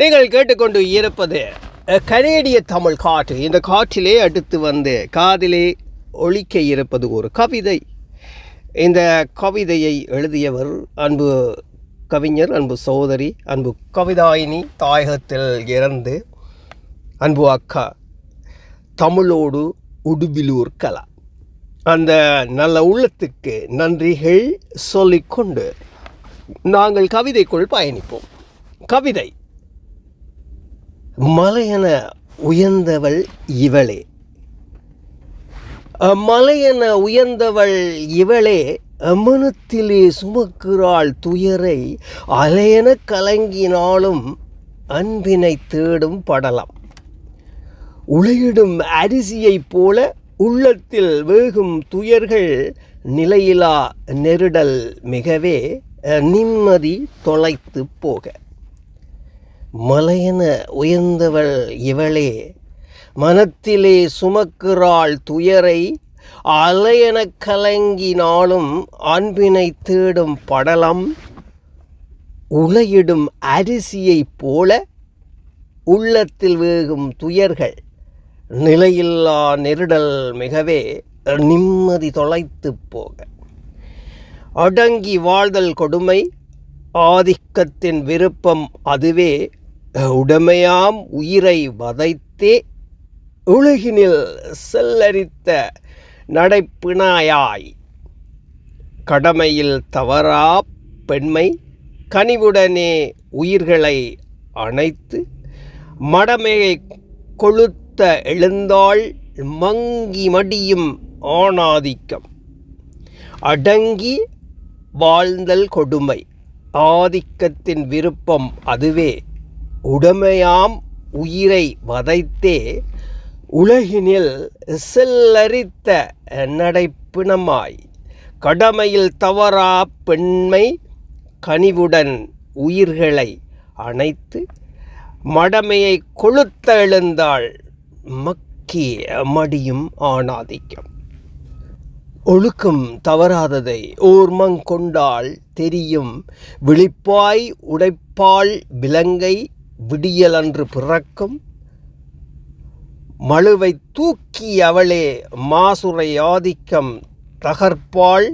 நீங்கள் கேட்டுக்கொண்டு இருப்பது கனேடிய தமிழ் காற்று. இந்த காற்றிலே அடுத்து வந்து காதிலே ஒழிக்க இருப்பது ஒரு கவிதை. இந்த கவிதையை எழுதியவர் அன்பு கவிஞர் அன்பு சோதரி அன்பு கவிதாயினி தாயகத்தில் இறந்து அன்பு அக்கா தமிழோடு உடுபிலூர் கலா. அந்த நல்ல உள்ளத்துக்கு நன்றிகள் சொல்லிக்கொண்டு நாங்கள் கவிதைக்குள் பயணிப்போம். கவிதை. மலையென உயர்ந்தவள் இவளே. மலையென உயர்ந்தவள் இவளே மனத்திலே சுமக்கிறாள் துயரை அலையென கலங்கினாலும் அன்பினை தேடும் படலாம். உளையிடும் அரிசியைப் போல உள்ளத்தில் வேகும் துயர்கள் நிலையிலா நெருடல் மிகவே நிம்மதி தொலைத்து போக. மலையென உயர்ந்தவள் இவளே மனத்திலே சுமக்கிறாள் துயரை அலையென கலங்கினாலும் அன்பினை தேடும் படலம் உலையிடும் அரிசியைப் போல உள்ளத்தில் வேகும் துயர்கள் நிலையில்லா நெருடல் மிகவே நிம்மதி தொலைத்து போக. அடங்கி வாழ்தல் கொடுமை ஆதிக்கத்தின் விருப்பம் அதுவே உடமையாம் உயிரை வதைத்தே உலகினில் செல்லரித்த நடைப்பிணாயாய். கடமையில் தவறா பெண்மை கனிவுடனே உயிர்களை அணைத்து மடமையை கொளுத்த எழுந்தாள் மங்கி மடியும் ஆணாதிக்கம். அடங்கி வாழ்ந்தல் கொடுமை ஆதிக்கத்தின் விருப்பம் அதுவே. உடமையாம் உயிரை வதைத்தே உலகினில் செல்லரித்த நடைப்பிணமாய் கடமையில் தவறா பெண்மை கனிவுடன் உயிர்களை அணைத்து மடமையை கொளுத்த எழுந்தாள் மக்கி மடியும் ஆணாதிக்கம். ஒழுக்கம் தவறாததை ஓர்மங் கொண்டால் தெரியும். விழிப்பாய் உடைப்பாள் விலங்கை விடியலன்று பிறக்கும். மழுவை தூக்கி அவளே மாசுரை ஆதிக்கம் தகர்ப்பாள்.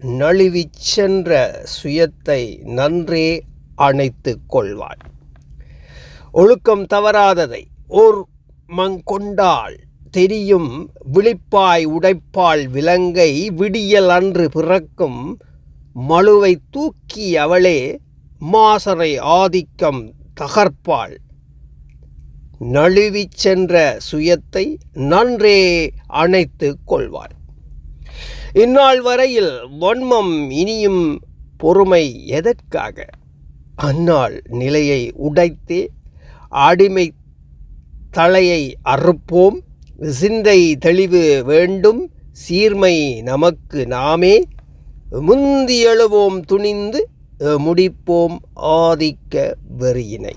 நழுவிச் சென்ற சுயத்தை நன்றே அணைத்து கொள்வாள். ஒழுக்கம் தவறாததை ஓர் மங்கொண்டாள். தெரியும் விழிப்பாய் உடைப்பாள் விலங்கை விடியல் அன்று பிறக்கும். மழுவை தூக்கி அவளே மாசரை ஆதிக்கம் தகர்ப்பாள். நழுவிச் சென்ற சுயத்தை நன்றே அணைத்து கொள்வாள். இந்நாள் வரையில் வன்மம் இனியும் பொறுமை எதற்காக? அந்நாள் நிலையை உடைத்தே அடிமை தலையை அறுப்போம். சிந்தை தெளிவு வேண்டும். சீர்மை நமக்கு நாமே. முந்தியெழுவோம் துணிந்து முடிப்போம் ஆதிக்க வெறியினை.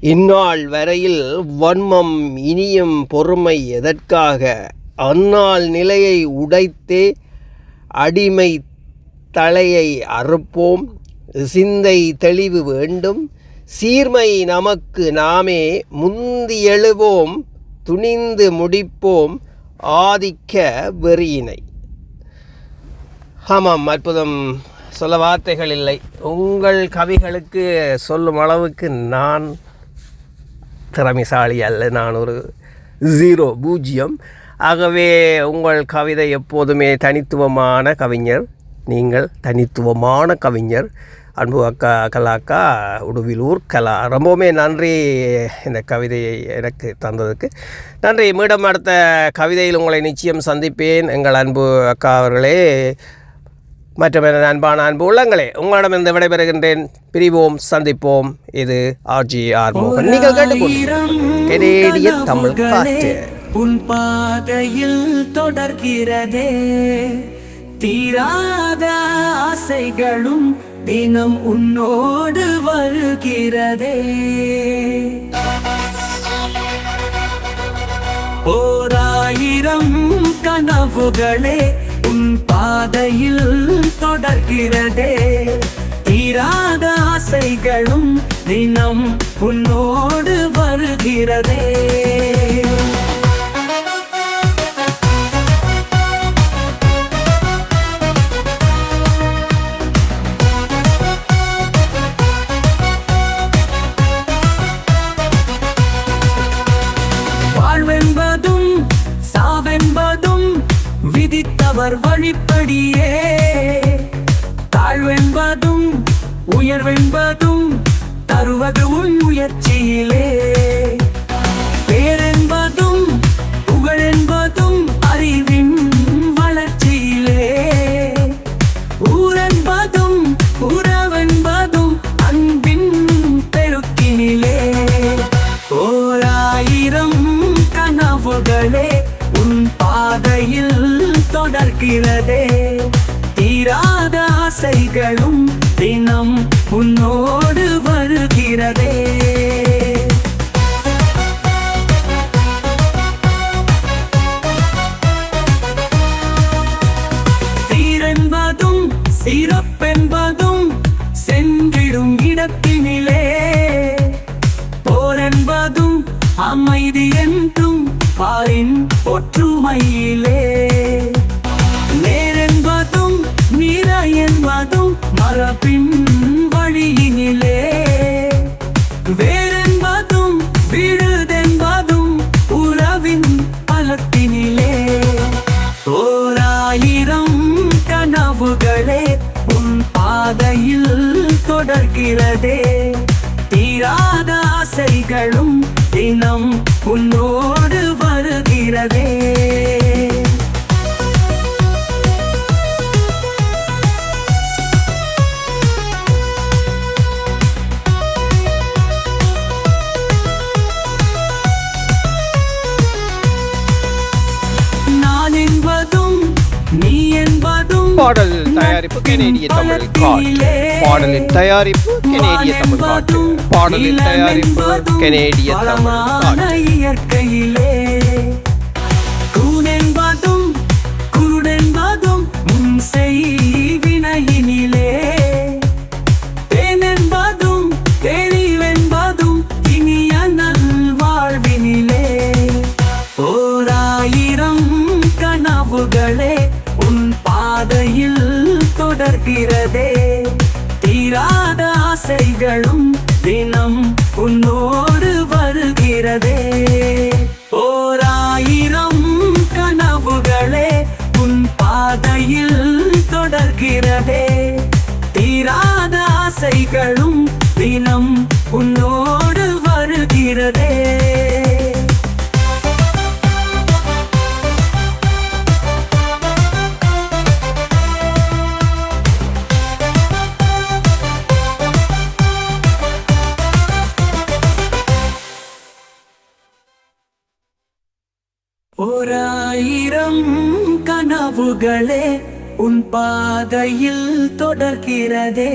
இந்நாள் வரையில் வன்மம் இனியும் பொறுமை எதற்காக? அந்நாள் நிலையை உடைத்தே அடிமை தலையை அறுப்போம். சிந்தை தெளிவு வேண்டும். சீர்மை நமக்கு நாமே முந்தி எழுவோம். துணிந்து முடிப்போம் ஆதிக்க வெறியினை. ஆமாம் அற்புதம். சொல்ல வார்த்தைகள் இல்லை. உங்கள் கவிகளுக்கு சொல்லும் அளவுக்கு நான் திறமைசாலி அல்ல. நான் ஒரு ஜீரோ பூஜ்ஜியம். ஆகவே உங்கள் கவிதை எப்போதுமே தனித்துவமான கவிஞர். நீங்கள் தனித்துவமான கவிஞர். அன்பு அக்கா கலாக்கா உடுவிலூர் கலா. ரொம்பவுமே நன்றி இந்த கவிதையை எனக்கு தந்ததுக்கு. நன்றி. மீண்டும் அடுத்த கவிதையில் உங்களை நிச்சயம் சந்திப்பேன். எங்கள் அன்பு அக்கா அவர்களே. மற்றும் எனது அன்பான அன்பு உள்ளங்களே உங்களிடமிருந்து விடைபெறுகின்றேன். பிரிவோம் சந்திப்போம். இது ஆர்ஜி ஆர் மோகன். நீங்கள் கேட்டுக்கொண்டு கெனேடிய தமிழ் காற்று. உன் பாதையில் தொடர்கிறதே. தீராத ஆசைகளும் தினம் உன்னோடு வருகிறதே. ஓராயிரம் கனவுகளே பாதையில் தொடர்கிறதே. தீராத ஆசைகளும் தினம் உன்னோடு வருகிறதே. அவர் வழிப்படியே. தாழ்வென்பதும் உயர்வென்பதும் தருவது உன் முயற்சியிலே. பேரென்பதும் புகழென்பதும் அறிவின் வளர்ச்சியிலே. ஊரென்பதும் உறவென்பதும் அன்பின் பெருக்கினிலே. ஓராயிரம் கனவுகளே உன் பாதையில் தொடர்கிறதே. தீராத ஆசைகளும் தினம் உன்னோடு வருகிறதே. சீரென்பதும் சிறப்பென்பதும் சென்றிடும் இடத்தினிலே. போரென்பதும் அமைதி என்றும் பாரின் ஒற்றுமையிலே. வழியினிலே வேறென்பதும் விழுதென்பதும் உறவின் பலத்தினிலே. ஓராயிரம் கனவுகளே உன் பாதையில் தொடர்கிறதே. தீராத ஆசைகளும் தினம் உன்னோடு வருகிறதே. தயாரிப்பு கெனேடிய தமிழ் காற்று. பாடலின் தயாரிப்பு கெனேடிய தமிழ் காற்று. பாடலின் தயாரிப்பு கெனேடிய தமிழ் காட்டு முன் ஆசைகளும் தினம் உன்னோடு வருகிறதே. ஓராயிரம் கனவுகளே உன் பாதையில் தொடர்கிறதே. தீராத ஆசைகளும் ஓராயிரம் கனவுகளே உன் பாதையில் தொடர்கிறதே.